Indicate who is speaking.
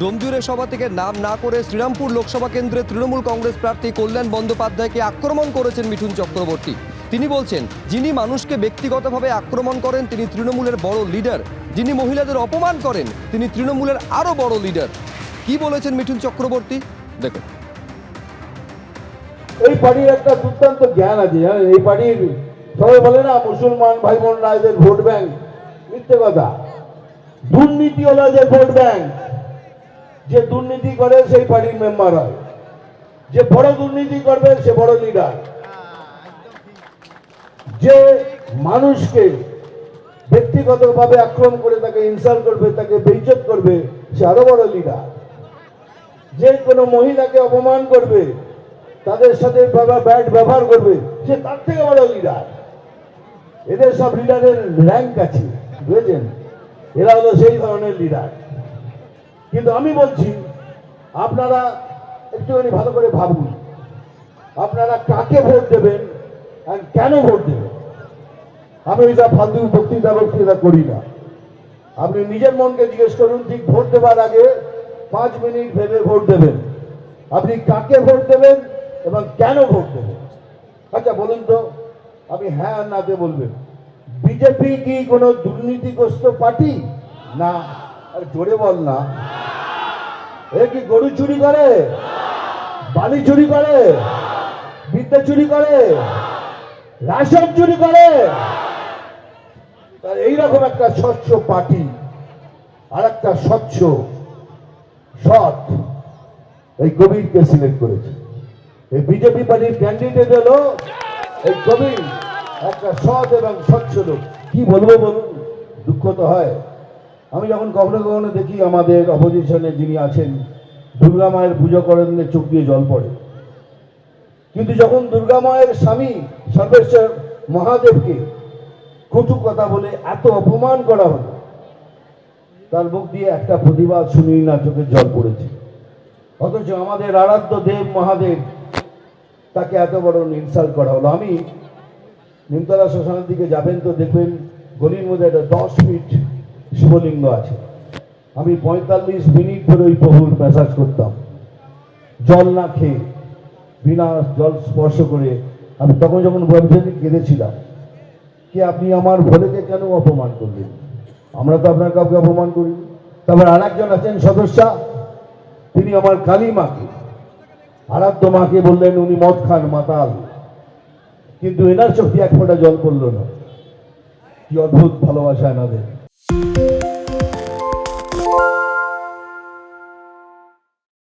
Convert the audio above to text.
Speaker 1: ডোমজুরে সভা থেকে নাম না করে শ্রীরামপুর লোকসভা কেন্দ্রে তৃণমূল কংগ্রেস প্রার্থী কল্যাণ বন্দ্যোপাধ্যায়কে আক্রমণ করেছেন মিঠুন চক্রবর্তী। তিনি বলছেন, যিনি মানুষকে ব্যক্তিগতভাবে আক্রমণ করেন, তিনি তৃণমূলের বড় লিডার। যিনি মহিলাদের অপমান করেন, তিনি তৃণমূলের আরও বড় লিডার। কি বলেছেন মিঠুন চক্রবর্তী? দেখুন।
Speaker 2: এই পার্টির একটা দুর্দান্ত জ্ঞান আছে, জানেন? এই পার্টির সবাই বলে না, মুসলমান ভাই বোনরা এদের ভোট ব্যাংক। মিথ্যে কথা। দুর্নীতি হলো এদের ভোট ব্যাংক। যে দুর্নীতি করে সেই পার্টির মেম্বার হয়। যে বড় দুর্নীতি করবে সে বড় লিডার যে মানুষকে ব্যক্তিগতভাবে আক্রমণ করে তাকে ইনসাল্ট করবে, তাকে বেইজ্জত করবে, সে আরও বড় লিডার যে কোনো মহিলাকে অপমান করবে, তাদের সাথে ব্যাড ব্যবহার করবে, সে তার থেকে বড় লিডার এদের সব লিডারের র্যাঙ্ক আছে, বুঝেছেন? এরা হলো সেই ধরনের লিডার কিন্তু আমি বলছি, আপনারা একটুখানি ভালো করে ভাবুন। আপনারা কাকে ভোট দেবেন আর কেন ভোট দেবেন? আমি এটা ফালতু বক্তৃতা বক্তৃতা করি না। আপনি নিজের মনকে জিজ্ঞেস করুন, ঠিক ভোট দেওয়ার আগে পাঁচ মিনিট ভেবে ভোট দেবেন। আপনি কাকে ভোট দেবেন এবং কেন ভোট দেবেন? আচ্ছা বলুন তো আপনি হ্যাঁ আর নাতে বলবেন। বিজেপি কি কোনো দুর্নীতিগ্রস্ত পার্টি? না। জোরে বল না। এ কি গরু চুরি করে? বালি চুরি করে? বিদ্যা চুরি করে? রাশন চুরি করে? এইরকম একটা স্বচ্ছ পার্টি আর একটা স্বচ্ছ সৎ এই কবিরকে সিলেক্ট করেছে। এই বিজেপি পার্টির ক্যান্ডিডেট হলো এই কবির, একটা সৎ এবং স্বচ্ছ লোক। কি বলব বলুন? দুঃখ তো হয়। আমি যখন কখনো কখনো দেখি আমাদের অপোজিশনে যিনি আছেন, দুর্গা মায়ের পুজো করেন চোখ দিয়ে জল পড়ে। কিন্তু যখন দুর্গা মায়ের স্বামী সর্বেশ্বর মহাদেবকে কটু কথা বলে এত অপমান করা হলো, তার মুখ দিয়ে একটা প্রতিবাদ শুনি না চোখের জল পড়েছে। অথচ আমাদের আরাধ্য দেব মহাদেব তাকে এত বড় ইনসাল্ট করা হলো। আমি নিমতলা শ্মশানের দিকে যাবেন তো দেখবেন গলির মধ্যে একটা দশ ফিট শিবলিঙ্গ আছে। আমি পঁয়তাল্লিশ মিনিট ধরে ওই প্রভুর ম্যাসাজ করতাম। জল না খেয়ে, বিনা জল স্পর্শ করে আমি তখন যখন বলছেন কেঁদেছিলাম, কি আপনি আমার ভোলেকে কেন অপমান করলেন? আমরা তো আপনার কাউকে অপমান করি তারপর আর একজন আছেন সদস্যা, তিনি আমার কালী মাকে আরাধ্য মাকে বললেন, উনি মদ খান, মাতাল। কিন্তু এনার চোখে এক ফোঁটা জল পড়ল না। কি অদ্ভুত ভালোবাসা এনাদের। Thank you.